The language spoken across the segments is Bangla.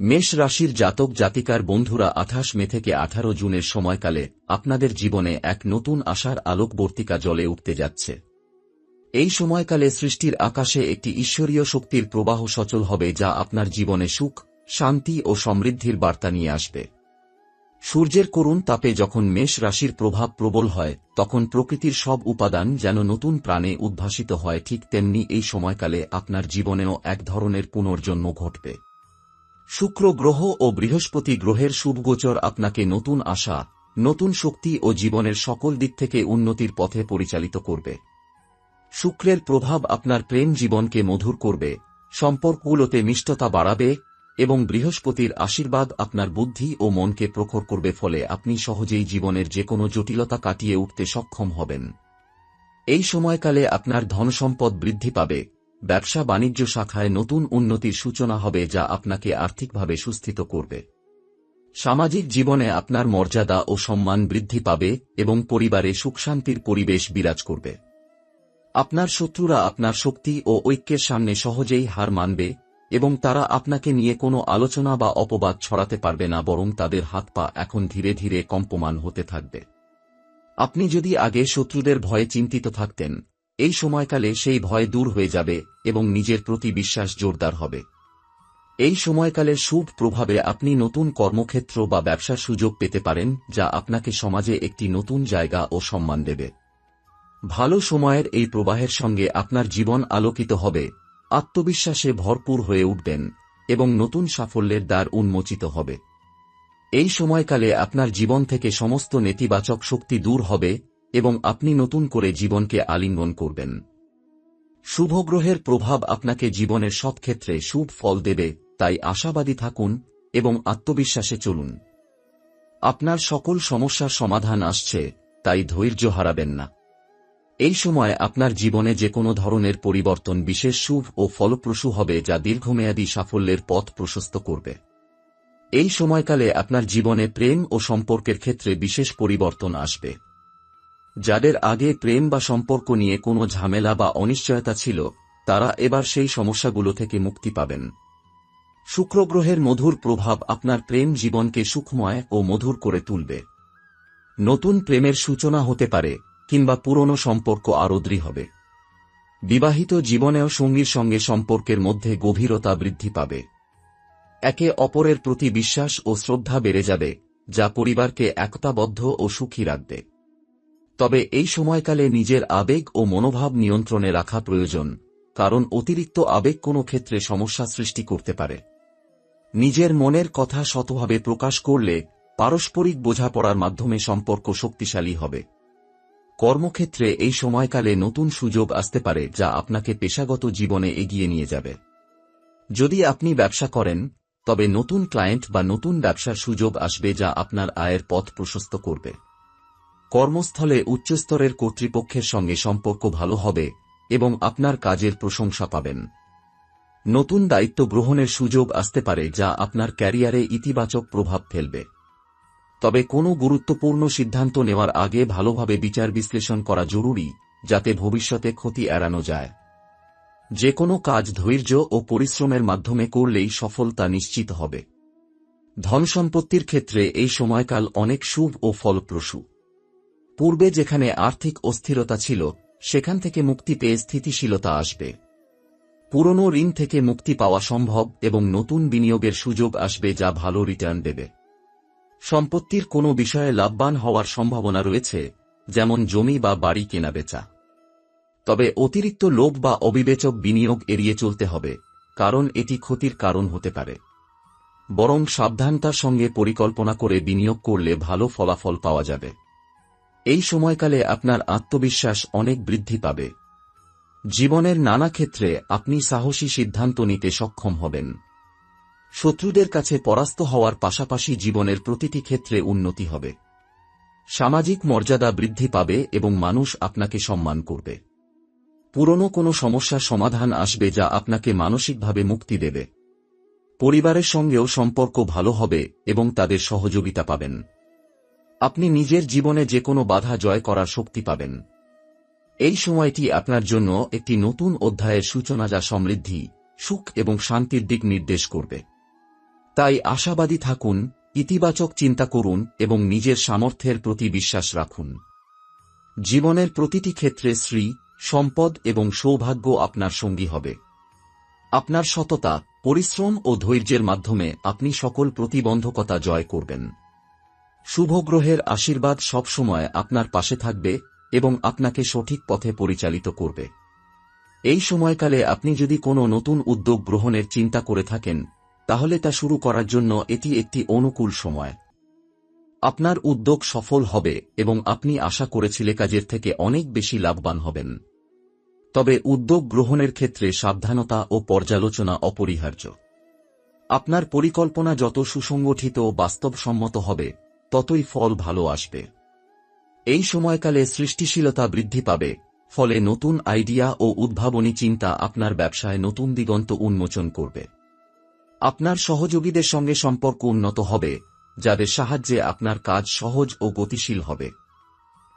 মেষ রাশির জাতক জাতিকার বন্ধুরা আঠাশ মে থেকে আঠারো জুনের সময়কালে আপনাদের জীবনে এক নতুন আশার আলোকবর্তিকা জলে উঠতে যাচ্ছে। এই সময়কালে সৃষ্টির আকাশে একটি ঈশ্বরীয় শক্তির প্রবাহ সচল হবে যা আপনার জীবনে সুখ, শান্তি ও সমৃদ্ধির বার্তা নিয়ে আসবে। সূর্যের করুণ তাপে যখন মেষ রাশির প্রভাব প্রবল হয়, তখন প্রকৃতির সব উপাদান যেন নতুন প্রাণে উদ্ভাসিত হয় ঠিক তেমনি এই সময়কালে আপনার জীবনেও এক ধরনের পুনর্জন্ম ঘটবে। শুক্র গ্রহ ও বৃহস্পতি গ্রহের শুভগোচর আপনাকে নতুন আশা, নতুন শক্তি ও জীবনের সকল দিক থেকে উন্নতির পথে পরিচালিত করবে। শুক্রের প্রভাব আপনার প্রেম জীবনকে মধুর করবে, সম্পর্কগুলোতে মিষ্টতা বাড়াবে এবং বৃহস্পতির আশীর্বাদ আপনার বুদ্ধি ও মনকে প্রখর করবে ফলে আপনি সহজেই জীবনের যে কোনো জটিলতা কাটিয়ে উঠতে সক্ষম হবেন। এই সময়কালে আপনার ধনসম্পদ বৃদ্ধি পাবে ব্যবসা বাণিজ্য শাখায় নতুন উন্নতির সূচনা হবে যা আপনাকে আর্থিকভাবে সুস্থিত করবে। সামাজিক জীবনে আপনার মর্যাদা ও সম্মান বৃদ্ধি পাবে এবং পরিবারে সুখশান্তির পরিবেশ বিরাজ করবে। আপনার শত্রুরা আপনার শক্তি ও ঐক্যের সামনে সহজেই হার মানবে এবং তারা আপনাকে নিয়ে কোনো আলোচনা বা অপবাদ ছড়াতে পারবে না, বরং তাদের হাত পা এখন ধীরে ধীরে কম্পমান হতে থাকবে। আপনি যদি আগে শত্রুদের ভয়ে চিন্তিত থাকতেন এই সময়কালে সেই ভয় দূর হয়ে যাবে এবং নিজের প্রতি বিশ্বাস জোরদার হবে। এই সময়কালের শুভ প্রভাবে আপনি নতুন কর্মক্ষেত্র বা ব্যবসার সুযোগ পেতে পারেন, যা আপনাকে সমাজে একটি নতুন জায়গা ও সম্মান দেবে। ভালো সময়ের এই প্রবাহের সঙ্গে আপনার জীবন আলোকিত হবে, আত্মবিশ্বাসে ভরপুর হয়ে উঠবেন এবং নতুন সাফল্যের দ্বার উন্মোচিত হবে। এই সময়কালে আপনার জীবন থেকে সমস্ত নেতিবাচক শক্তি দূর হবে এবং আপনি নতুন করে জীবনকে আলিঙ্গন করবেন। শুভগ্রহের প্রভাব আপনাকে জীবনের সব ক্ষেত্রে শুভ ফল দেবে, তাই আশাবাদী থাকুন এবং আত্মবিশ্বাসে চলুন। আপনার সকল সমস্যার সমাধান আসছে, তাই ধৈর্য হারাবেন না। এই সময় আপনার জীবনে যে কোনো ধরনের পরিবর্তন বিশেষ শুভ ও ফলপ্রসূ হবে যা দীর্ঘমেয়াদী সাফল্যের পথ প্রশস্ত করবে। এই সময়কালে আপনার জীবনে প্রেম ও সম্পর্কের ক্ষেত্রে বিশেষ পরিবর্তন আসবে। যাদের আগে প্রেম বা সম্পর্ক নিয়ে কোনো ঝামেলা বা অনিশ্চয়তা ছিল, তারা এবার সেই সমস্যাগুলো থেকে মুক্তি পাবেন। শুক্রগ্রহের মধুর প্রভাব আপনার প্রেম জীবনকে সুখময় ও মধুর করে তুলবে। নতুন প্রেমের সূচনা হতে পারে, কিংবা পুরনো সম্পর্ক আরও দৃঢ় হবে। বিবাহিত জীবনেও সঙ্গীর সঙ্গে সম্পর্কের মধ্যে গভীরতা বৃদ্ধি পাবে। একে অপরের প্রতি বিশ্বাস ও শ্রদ্ধা বেড়ে যাবে, যা পরিবারকে একতাবদ্ধ ও সুখী রাখবে। তবে এই সময়কালে নিজের আবেগ ও মনোভাব নিয়ন্ত্রণে রাখা প্রয়োজন, কারণ অতিরিক্ত আবেগ কোনো ক্ষেত্রে সমস্যা সৃষ্টি করতে পারে। নিজের মনের কথা শতভাবে প্রকাশ করলে পারস্পরিক বোঝাপড়ার মাধ্যমে সম্পর্ক শক্তিশালী হবে। কর্মক্ষেত্রে এই সময়কালে নতুন সুযোগ আসতে পারে যা আপনাকে পেশাগত জীবনে এগিয়ে নিয়ে যাবে। যদি আপনি ব্যবসা করেন, তবে নতুন ক্লায়েন্ট বা নতুন ব্যবসার সুযোগ আসবে যা আপনার আয়ের পথ প্রশস্ত করবে। কর্মস্থলে উচ্চস্তরের কর্তৃপক্ষের সঙ্গে সম্পর্ক ভালো হবে এবং আপনার কাজের প্রশংসা পাবেন। নতুন দায়িত্ব গ্রহণের সুযোগ আসতে পারে যা আপনার ক্যারিয়ারে ইতিবাচক প্রভাব ফেলবে। তবে কোনো গুরুত্বপূর্ণ সিদ্ধান্ত নেওয়ার আগে ভালোভাবে বিচার বিশ্লেষণ করা জরুরি, যাতে ভবিষ্যতে ক্ষতি এড়ানো যায়। যে কোনো কাজ ধৈর্য ও পরিশ্রমের মাধ্যমে করলেই সফলতা নিশ্চিত হবে। ধন সম্পত্তির ক্ষেত্রে এই সময়কাল অনেক শুভ ও ফলপ্রসূ। পূর্বে যেখানে আর্থিক অস্থিরতা ছিল, সেখান থেকে মুক্তি পেয়ে স্থিতিশীলতা আসবে। পুরনো ঋণ থেকে মুক্তি পাওয়া সম্ভব এবং নতুন বিনিয়োগের সুযোগ আসবে যা ভালো রিটার্ন দেবে। সম্পত্তির কোনো বিষয়ে লাভবান হওয়ার সম্ভাবনা রয়েছে, যেমন জমি বা বাড়ি কেনাবেচা। তবে অতিরিক্ত লোভ বা অবিবেচক বিনিয়োগ এড়িয়ে চলতে হবে, কারণ এটি ক্ষতির কারণ হতে পারে। বরং সাবধানতার সঙ্গে পরিকল্পনা করে বিনিয়োগ করলে ভালো ফলাফল পাওয়া যাবে। এই সময়কালে আপনার আত্মবিশ্বাস অনেক বৃদ্ধি পাবে। জীবনের নানা ক্ষেত্রে আপনি সাহসী সিদ্ধান্ত নিতে সক্ষম হবেন। শত্রুদের কাছে পরাস্ত হওয়ার পাশাপাশি জীবনের প্রতিটি ক্ষেত্রে উন্নতি হবে। সামাজিক মর্যাদা বৃদ্ধি পাবে এবং মানুষ আপনাকে সম্মান করবে। পুরনো কোনো সমস্যার সমাধান আসবে যা আপনাকে মানসিকভাবে মুক্তি দেবে। পরিবারের সঙ্গেও সম্পর্ক ভালো হবে এবং তাদের সহযোগিতা পাবেন। আপনি নিজের জীবনে যে কোনো বাধা জয় করার শক্তি পাবেন। এই সময়টি আপনার জন্য একটি নতুন অধ্যায়ের সূচনা যা সমৃদ্ধি, সুখ এবং শান্তির দিক নির্দেশ করবে। তাই আশাবাদী থাকুন, ইতিবাচক চিন্তা করুন এবং নিজের সামর্থ্যের প্রতি বিশ্বাস রাখুন। জীবনের প্রতিটি ক্ষেত্রে শ্রী সম্পদ এবং সৌভাগ্য আপনার সঙ্গী হবে। আপনার সততা, পরিশ্রম ও ধৈর্যের মাধ্যমে আপনি সকল প্রতিবন্ধকতা জয় করবেন। শুভ গ্রহের আশীর্বাদ সবসময় আপনার পাশে থাকবে এবং আপনাকে সঠিক পথে পরিচালিত করবে। এই সময়কালে আপনি যদি কোনো নতুন উদ্যোগ গ্রহণের চিন্তা করে থাকেন, তাহলে তা শুরু করার জন্য এটি একটি অনুকূল সময়। আপনার উদ্যোগ সফল হবে এবং আপনি আশা করেছিলে কাজের থেকে অনেক বেশি লাভবান হবেন। তবে উদ্যোগ গ্রহণের ক্ষেত্রে সাবধানতা ও পর্যালোচনা অপরিহার্য। আপনার পরিকল্পনা যত সুসংগঠিত ও বাস্তবসম্মত হবে ততই ফল ভালো আসবে। এই সময়কালে সৃষ্টিশীলতা বৃদ্ধি পাবে, ফলে নতুন আইডিয়া ও উদ্ভাবনী চিন্তা আপনার ব্যবসায় নতুন দিগন্ত উন্মোচন করবে। আপনার সহযোগীদের সঙ্গে সম্পর্ক উন্নত হবে, যাদের সাহায্যে আপনার কাজ সহজ ও গতিশীল হবে।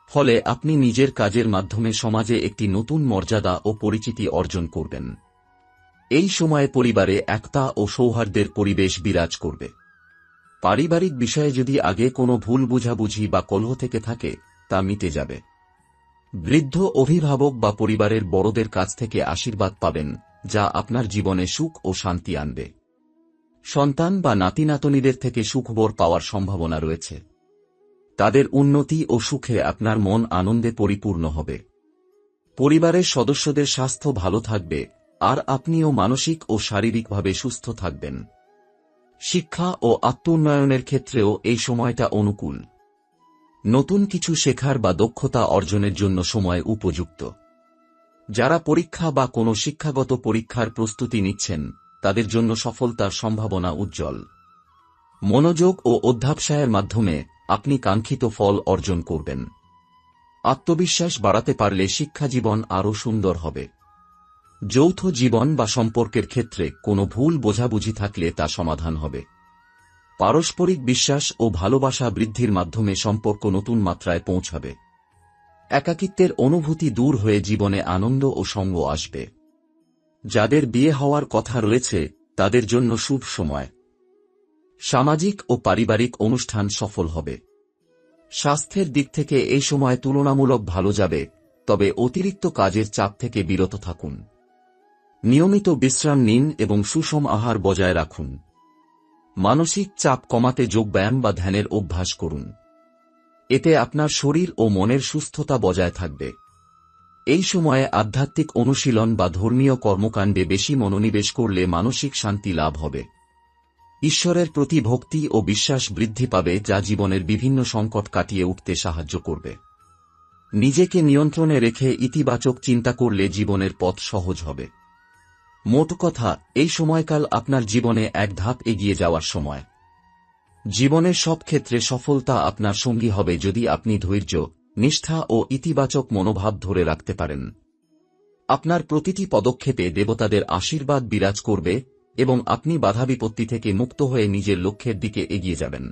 ফলে আপনি নিজের কাজের মাধ্যমে সমাজে একটি নতুন মর্যাদা ও পরিচিতি অর্জন করবেন। এই সময়ে পরিবারে একতা ও সৌহার্দ্যের পরিবেশ বিরাজ করবে। পারিবারিক বিষয়ে যদি আগে কোনো ভুল বুঝাবুঝি বা কলহ থেকে থাকে, তা মিটে যাবে। বৃদ্ধ, অভিভাবক বা পরিবারের বড়দের কাছ থেকে আশীর্বাদ পাবেন, যা আপনার জীবনে সুখ ও শান্তি আনবে। সন্তান বা নাতিনাতনীদের থেকে সুখবর পাওয়ার সম্ভাবনা রয়েছে। তাদের উন্নতি ও সুখে আপনার মন আনন্দে পরিপূর্ণ হবে। পরিবারের সদস্যদের স্বাস্থ্য ভালো থাকবে, আর আপনিও মানসিক ও শারীরিকভাবে সুস্থ থাকবেন। শিক্ষা ও আত্মোন্নয়নের ক্ষেত্রেও এই সময়টা অনুকূল। নতুন কিছু শেখার বা দক্ষতা অর্জনের জন্য সময় উপযুক্ত। যারা পরীক্ষা বা কোনো শিক্ষাগত পরীক্ষার প্রস্তুতি নিচ্ছেন, তাদের জন্য সফলতার সম্ভাবনা উজ্জ্বল। মনোযোগ ও অধ্যাবসায়ের মাধ্যমে আপনি কাঙ্ক্ষিত ফল অর্জন করবেন। আত্মবিশ্বাস বাড়াতে পারলে শিক্ষাজীবন আরও সুন্দর হবে। যৌথ জীবন বা সম্পর্কের ক্ষেত্রে কোনো ভুল বোঝাবুঝি থাকলে তা সমাধান হবে। পারস্পরিক বিশ্বাস ও ভালোবাসা বৃদ্ধির মাধ্যমে সম্পর্ক নতুন মাত্রায় পৌঁছাবে। একাকিত্বের অনুভূতি দূর হয়ে জীবনে আনন্দ ও সঙ্গ আসবে। যাদের বিয়ে হওয়ার কথা রয়েছে, তাদের জন্য শুভ সময়। সামাজিক ও পারিবারিক অনুষ্ঠান সফল হবে। স্বাস্থ্যের দিক থেকে এই সময় তুলনামূলক ভালো যাবে, তবে অতিরিক্ত কাজের চাপ থেকে বিরত থাকুন। নিয়মিত বিশ্রাম নিন এবং সুষম আহার বজায় রাখুন। মানসিক চাপ কমাতে যোগব্যায়াম বা ধ্যানের অভ্যাস করুন। এতে আপনার শরীর ও মনের সুস্থতা বজায় থাকবে। এই সময়ে আধ্যাত্মিক অনুশীলন বা ধর্মীয় কর্মকাণ্ডে বেশি মনোনিবেশ করলে মানসিক শান্তি লাভ হবে। ঈশ্বরের প্রতি ভক্তি ও বিশ্বাস বৃদ্ধি পাবে, যা জীবনের বিভিন্ন সংকট কাটিয়ে উঠতে সাহায্য করবে। নিজেকে নিয়ন্ত্রণে রেখে ইতিবাচক চিন্তা করলে জীবনের পথ সহজ হবে। মোট কথা, এই সময়কাল আপনার জীবনে এক ধাপ এগিয়ে যাওয়ার সময়। জীবনের সব ক্ষেত্রে সফলতা আপনার সঙ্গী হবে যদি আপনি ধৈর্য, নিষ্ঠা ও ইতিবাচক মনোভাব ধরে রাখতে পারেন। আপনার প্রতিটি পদক্ষেপে দেবতাদের আশীর্বাদ বিরাজ করবে এবং আপনি বাধা বিপত্তি থেকে মুক্ত হয়ে নিজের লক্ষ্যের দিকে এগিয়ে যাবেন।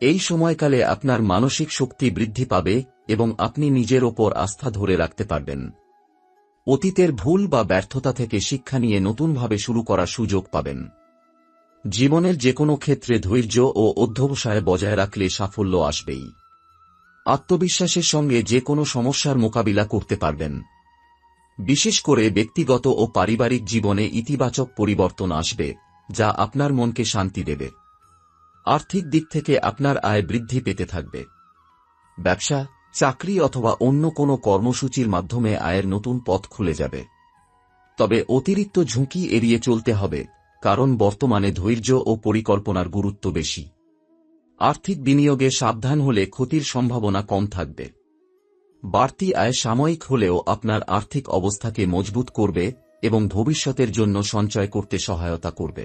এই সময়কালে আপনার মানসিক শক্তি বৃদ্ধি পাবে এবং আপনি নিজের ওপর আস্থা ধরে রাখতে পারবেন। অতীতের ভুল বা ব্যর্থতা থেকে শিক্ষা নিয়ে নতুনভাবে শুরু করার সুযোগ পাবেন। জীবনের যে কোনো ক্ষেত্রে ধৈর্য ও অধ্যবসায় বজায় রাখলে সাফল্য আসবেই। আত্মবিশ্বাসের সঙ্গে যে কোনো সমস্যার মোকাবিলা করতে পারবেন। বিশেষ করে ব্যক্তিগত ও পারিবারিক জীবনে ইতিবাচক পরিবর্তন আসবে, যা আপনার মনকে শান্তি দেবে। আর্থিক দিক থেকে আপনার আয় বৃদ্ধি পেতে থাকবে। ব্যবসা চাকরি অথবা অন্য কোনো কর্মসূচির মাধ্যমে আয়ের নতুন পথ খুলে যাবে। তবে অতিরিক্ত ঝুঁকি এড়িয়ে চলতে হবে, কারণ বর্তমানে ধৈর্য ও পরিকল্পনার গুরুত্ব বেশি। আর্থিক বিনিয়োগে সাবধান হলে ক্ষতির সম্ভাবনা কম থাকবে। বাড়তি আয় সাময়িক হলেও আপনার আর্থিক অবস্থাকে মজবুত করবে এবং ভবিষ্যতের জন্য সঞ্চয় করতে সহায়তা করবে।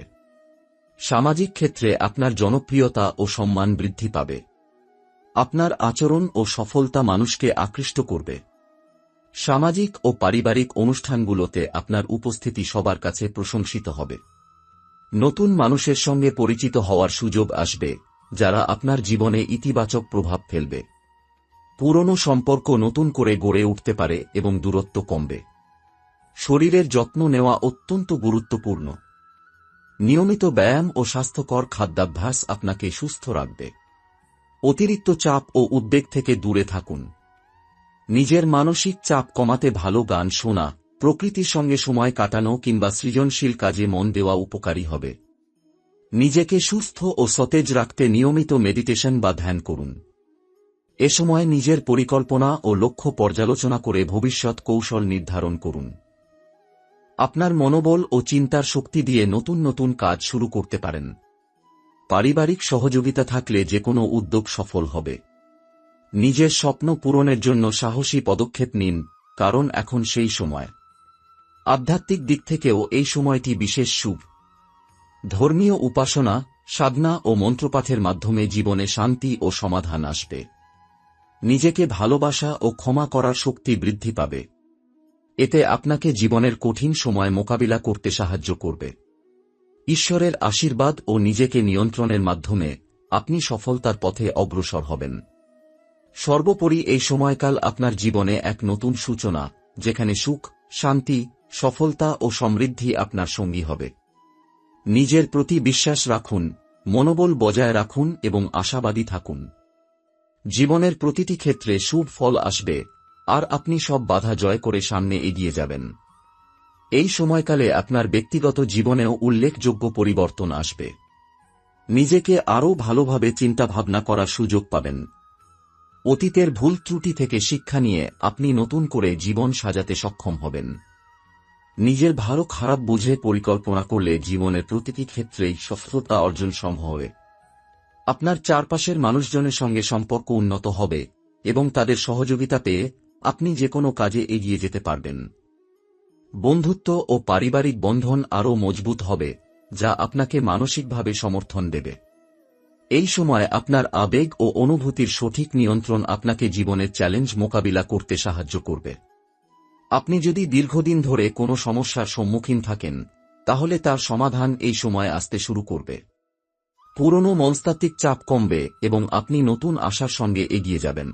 সামাজিক ক্ষেত্রে আপনার জনপ্রিয়তা ও সম্মান বৃদ্ধি পাবে। আপনার আচরণ ও সফলতা মানুষকে আকৃষ্ট করবে। সামাজিক ও পারিবারিক অনুষ্ঠানগুলোতে আপনার উপস্থিতি সবার কাছে প্রশংসিত হবে। নতুন মানুষের সঙ্গে পরিচিত হওয়ার সুযোগ আসবে, যারা আপনার জীবনে ইতিবাচক প্রভাব ফেলবে। পুরনো সম্পর্ক নতুন করে গড়ে উঠতে পারে এবং দূরত্ব কমবে। শরীরের যত্ন নেওয়া অত্যন্ত গুরুত্বপূর্ণ। নিয়মিত ব্যায়াম ও স্বাস্থ্যকর খাদ্যাভ্যাস আপনাকে সুস্থ রাখবে। অতিরিক্ত চাপ ও উদ্বেগ থেকে দূরে থাকুন। নিজের মানসিক চাপ কমাতে ভালো গান শোনা, প্রকৃতির সঙ্গে সময় কাটানো কিংবা সৃজনশীল কাজে মন দেওয়া উপকারী হবে। নিজেকে সুস্থ ও সতেজ রাখতে নিয়মিত মেডিটেশন বা ধ্যান করুন। এ সময় নিজের পরিকল্পনা ও লক্ষ্য পর্যালোচনা করে ভবিষ্যৎ কৌশল নির্ধারণ করুন। আপনার মনোবল ও চিন্তার শক্তি দিয়ে নতুন নতুন কাজ শুরু করতে পারেন। পারিবারিক সহযোগিতা থাকলে যে কোনো উদ্যোগ সফল হবে। নিজের স্বপ্ন পূরণের জন্য সাহসী পদক্ষেপ নিন, কারণ এখন সেই সময়। আধ্যাত্মিক দিক থেকেও এই সময়টি বিশেষ শুভ। ধর্মীয় উপাসনা, সাধনা ও মন্ত্রপাঠের মাধ্যমে জীবনে শান্তি ও সমাধান আসবে। নিজেকে ভালোবাসা ও ক্ষমা করার শক্তি বৃদ্ধি পাবে। এতে আপনাকে জীবনের কঠিন সময় মোকাবিলা করতে সাহায্য করবে। ঈশ্বরের আশীর্বাদ ও নিজেকে নিয়ন্ত্রণের মাধ্যমে আপনি সফলতার পথে অগ্রসর হবেন। সর্বোপরি এই সময়কাল আপনার জীবনে এক নতুন সূচনা, যেখানে সুখ, শান্তি, সফলতা ও সমৃদ্ধি আপনার সঙ্গী হবে। নিজের প্রতি বিশ্বাস রাখুন, মনোবল বজায় রাখুন এবং আশাবাদী থাকুন। জীবনের প্রতিটি ক্ষেত্রে শুভ ফল আসবে, আর আপনি সব বাধা জয় করে সামনে এগিয়ে যাবেন। এই সময়কালে আপনার ব্যক্তিগত জীবনেও উল্লেখযোগ্য পরিবর্তন আসবে। নিজেকে আরও ভালোভাবে চিন্তাভাবনা করার সুযোগ পাবেন। অতীতের ভুল ত্রুটি থেকে শিক্ষা নিয়ে আপনি নতুন করে জীবন সাজাতে সক্ষম হবেন। নিজের ভালো খারাপ বুঝে পরিকল্পনা করলে জীবনের প্রতিটি ক্ষেত্রেই সফলতা অর্জন সম্ভব হবে। আপনার চারপাশের মানুষজনের সঙ্গে সম্পর্ক উন্নত হবে এবং তাদের সহযোগিতা পেয়ে আপনি যে কোনো কাজে এগিয়ে যেতে পারবেন। বন্ধুত্ব ও পারিবারিক বন্ধন আরও মজবুত হবে, যা আপনাকে মানসিকভাবে সমর্থন দেবে। এই সময় আপনার আবেগ ও অনুভূতির সঠিক নিয়ন্ত্রণ আপনাকে জীবনের চ্যালেঞ্জ মোকাবিলা করতে সাহায্য করবে। আপনি যদি দীর্ঘদিন ধরে কোনো সমস্যার সম্মুখীন থাকেন, তাহলে তার সমাধান এই সময় আসতে শুরু করবে। পুরনো মনস্তাত্ত্বিক চাপ কমবে এবং আপনি নতুন আশার সঙ্গে এগিয়ে যাবেন।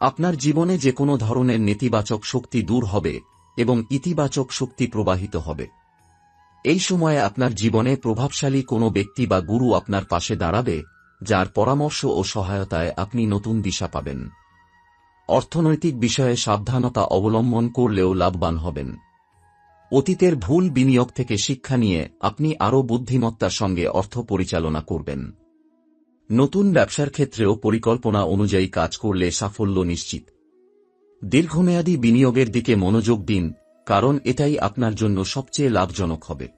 আপনার জীবনে যে কোনো ধরনের নেতিবাচক শক্তি দূর হবে এবং ইতিবাচক শক্তি প্রবাহিত হবে। এই সময়ে আপনার জীবনে প্রভাবশালী কোনো ব্যক্তি বা গুরু আপনার পাশে দাঁড়াবে, যার পরামর্শ ও সহায়তায় আপনি নতুন দিশা পাবেন। অর্থনৈতিক বিষয়ে সাবধানতা অবলম্বন করলেও লাভবান হবেন। অতীতের ভুল বিনিয়োগ থেকে শিক্ষা নিয়ে আপনি আরও বুদ্ধিমত্তার সঙ্গে অর্থ পরিচালনা করবেন। নতুন ব্যবসার ক্ষেত্রেও পরিকল্পনা অনুযায়ী কাজ করলে সাফল্য নিশ্চিত। দীর্ঘমেয়াদী বিনিয়োগের দিকে মনোযোগ দিন, কারণ এটাই আপনার জন্য সবচেয়ে লাভজনক হবে।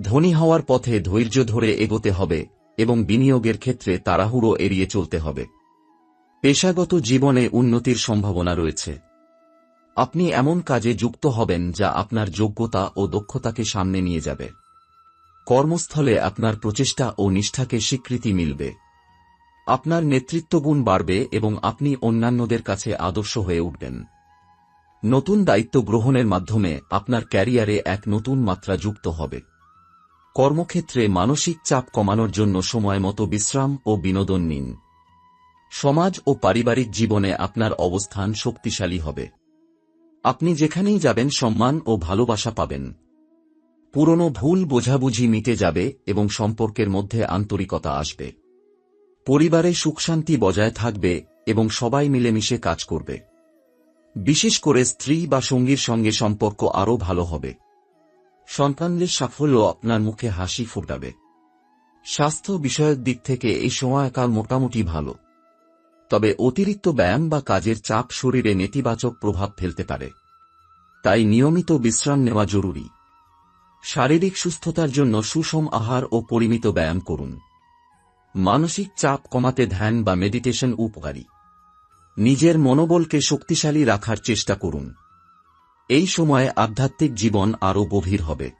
ধনী হওয়ার পথে ধৈর্য ধরে এগোতে হবে এবং বিনিয়োগের ক্ষেত্রে তাড়াহুড়ো এড়িয়ে চলতে হবে। পেশাগত জীবনে উন্নতির সম্ভাবনা রয়েছে। আপনি এমন কাজে যুক্ত হবেন যা আপনার যোগ্যতা ও দক্ষতাকে সামনে নিয়ে যাবে। কর্মস্থলে আপনার প্রচেষ্টা ও নিষ্ঠাকে স্বীকৃতি মিলবে। আপনার নেতৃত্বগুণ বাড়বে এবং আপনি অন্যান্যদের কাছে আদর্শ হয়ে উঠবেন। নতুন দায়িত্ব গ্রহণের মাধ্যমে আপনার ক্যারিয়ারে এক নতুন মাত্রা যুক্ত হবে। কর্মক্ষেত্রে মানসিক চাপ কমানোর জন্য সময় মতো বিশ্রাম ও বিনোদন নিন। সমাজ ও পারিবারিক জীবনে আপনার অবস্থান শক্তিশালী হবে। আপনি যেখানেই যাবেন সম্মান ও ভালোবাসা পাবেন। পুরনো ভুল বোঝাবুঝি মিটে যাবে এবং সম্পর্কের মধ্যে আন্তরিকতা আসবে। পরিবারে সুখশান্তি বজায় থাকবে এবং সবাই মিলেমিশে কাজ করবে। বিশেষ করে স্ত্রী বা সঙ্গীর সঙ্গে সম্পর্ক আরও ভালো হবে। সন্তানদের সাফল্য আপনার মুখে হাসি ফোটাবে। স্বাস্থ্য বিষয়ক দিক থেকে এই সময়কাল মোটামুটি ভালো। তবে অতিরিক্ত ব্যায়াম বা কাজের চাপ শরীরে নেতিবাচক প্রভাব ফেলতে পারে। তাই নিয়মিত বিশ্রাম নেওয়া জরুরি। শারীরিক সুস্থতার জন্য সুষম আহার ও পরিমিত ব্যায়াম করুন। মানসিক চাপ কমাতে ধ্যান বা মেডিটেশন উপকারী। নিজের মনোবলকে শক্তিশালী রাখার চেষ্টা করুন। এই সময়ে আধ্যাত্মিক জীবন আরও গভীর হবে।